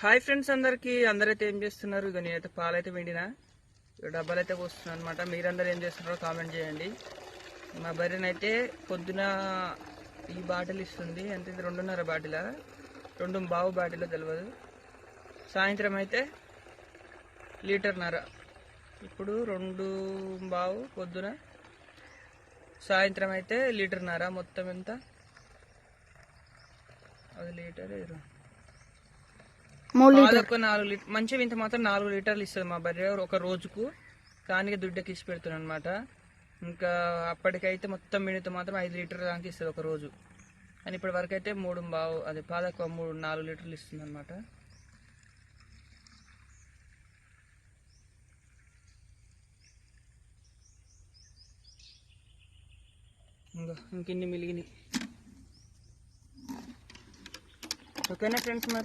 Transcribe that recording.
Hi friends అందరికి. అందరైతే ఏం చేస్తున్నారు? ఇక నేనైతే పాలైతే వెండినా ఇక డబ్బాలు అయితే పోస్తున్నాను అనమాట మీరందరూ ఏం చేస్తున్నారో కామెంట్ చేయండి. మా బర్రెనైతే పొద్దున ఈ బాటిల్ ఇస్తుంది. అంటే ఇది? రెండున్నర బాటిలా? రెండు బావు బాటిలో తెలియదు సాయంత్రం అయితే లీటర్న్నర. ఇప్పుడు రెండు బావు పొద్దున సాయంత్రం అయితే లీటర్న్నర. మొత్తం ఎంత? అది లీటర్ ఇరవై. మూడు పాలు ఒక నాలుగు లీటర్ మంచిగా ఇంత మాత్రం నాలుగు లీటర్లు ఇస్తుంది మా బర్రె ఒక రోజుకు కానీ దుడ్డకి ఇచ్చి పెడుతున్నాను అనమాట ఇంకా అప్పటికైతే మొత్తం మినితో మాత్రం ఐదు లీటర్ల దానికి ఇస్తుంది ఒక రోజు. కానీ ఇప్పటి వరకు అయితే మూడు బావు అది పాదకు మూడు నాలుగు లీటర్లు ఇస్తుంది అనమాట ఇంకా ఇంకిన్ని మిలిగినాయి. ఓకేనా ఫ్రెండ్స్ మరి?